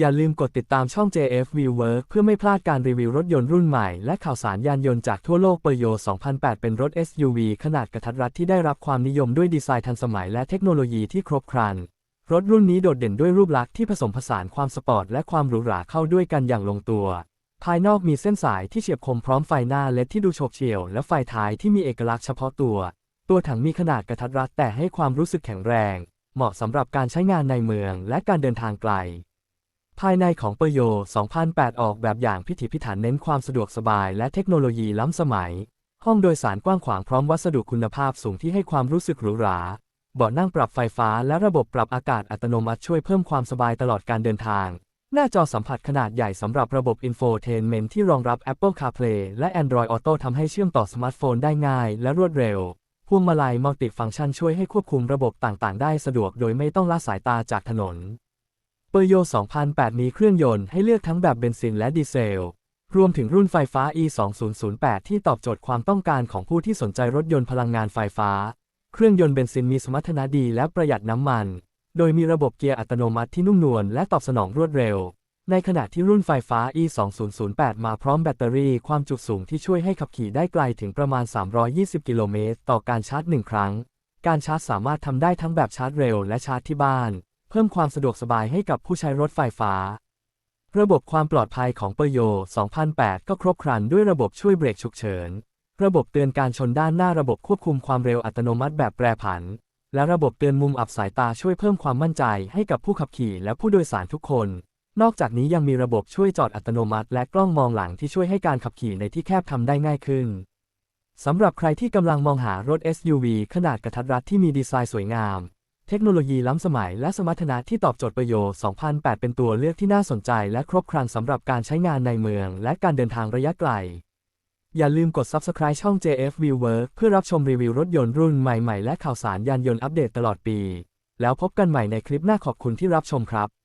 อย่าลืมกดติดตามช่อง JF View Work เพื่อไม่พลาดการรีวิวรถยนต์รุ่นใหม่ และข่าวสารยานยนต์จากทั่วโลกเปอร์โย2008 เป็นรถ SUV ขนาดกระทัดรัดที่ได้รับความนิยมด้วยดีไซน์ทันสมัยและเทคโนโลยีที่ครบครัน รถรุ่นนี้โดดเด่นด้วยรูปลักษณ์ที่ผสมผสานความสปอร์ตและความหรูหราเข้าด้วยกันอย่างลงตัว ภายนอกมีเส้นสายที่เฉียบคมพร้อมไฟหน้าเลดที่ดูโฉบเฉี่ยว และไฟท้ายที่มีเอกลักษณ์เฉพาะตัว ตัวถังมีขนาดกระทัดรัดแต่ให้ความรู้สึกแข็งแรง เหมาะสำหรับการใช้งานในเมืองและการเดินทางไกล ภายในของเปอร์โย 2008 ออกแบบอย่างพิถีพิถันเน้นความสะดวกสบายและเทคโนโลยีล้ำสมัย ห้องโดยสารกว้างขวางพร้อมวัสดุคุณภาพสูงที่ให้ความรู้สึกหรูหราเบาะนั่งปรับไฟฟ้าและระบบปรับอากาศอัตโนมัติช่วยเพิ่มความสบายตลอดการเดินทาง หน้าจอสัมผัสขนาดใหญ่สำหรับระบบ Infotainment ที่รองรับ Apple CarPlay และ Android Auto ทำให้เชื่อมต่อสมาร์ทโฟนได้ง่ายและรวดเร็วพวงมาลัยมัลติฟังก์ชันช่วยให้ควบคุมระบบต่างๆ ได้สะดวกโดยไม่ต้องละสายตาจากถนน เปอร์โย2008 มีเครื่องยนต์ให้เลือกทั้งแบบเบนซินและดีเซล รวมถึงรุ่นไฟฟ้า E2008 ที่ตอบโจทย์ความต้องการของผู้ที่สนใจรถยนต์พลังงานไฟฟ้า เครื่องยนต์เบนซินมีสมรรถนะดีและประหยัดน้ำมัน โดยมีระบบเกียร์อัตโนมัติที่นุ่มนวลและตอบสนองรวดเร็ว ในขณะที่รุ่นไฟฟ้า E2008 มาพร้อมแบตเตอรี่ความจุสูงที่ช่วยให้ขับขี่ได้ไกลถึงประมาณ 320 กิโลเมตรต่อการชาร์จหนึ่งครั้ง การชาร์จสามารถทำได้ทั้งแบบชาร์จเร็วและชาร์จที่บ้าน เพิ่มความสะดวกสบายให้กับผู้ใช้รถไฟฟ้า ระบบความปลอดภัยของเปอร์โย 2008 ก็ครบครันด้วยระบบช่วยเบรกฉุกเฉิน ระบบเตือนการชนด้านหน้าระบบควบคุมความเร็วอัตโนมัติแบบแปรผัน และระบบเตือนมุมอับสายตาช่วยเพิ่มความมั่นใจให้กับผู้ขับขี่และผู้โดยสารทุกคน นอกจากนี้ยังมีระบบช่วยจอดอัตโนมัติและกล้องมองหลังที่ช่วยให้การขับขี่ในที่แคบทำได้ง่ายขึ้นสำหรับใครที่กำลังมองหารถ SUV ขนาดกระทัดรัดที่มีดีไซน์สวยงาม เทคโนโลยีล้ำสมัยและสมรรถนะที่ตอบโจทย์ประโยชน์ 2008 เป็นตัวเลือกที่น่าสนใจและครบครันสำหรับการใช้งานในเมืองและการเดินทางระยะไกล อย่าลืมกด Subscribe ช่อง JF View Work เพื่อรับชมรีวิวรถยนต์รุ่นใหม่ๆ และข่าวสารยานยนต์อัปเดตตลอดปี แล้วพบกันใหม่ในคลิปหน้าขอบคุณที่รับชมครับ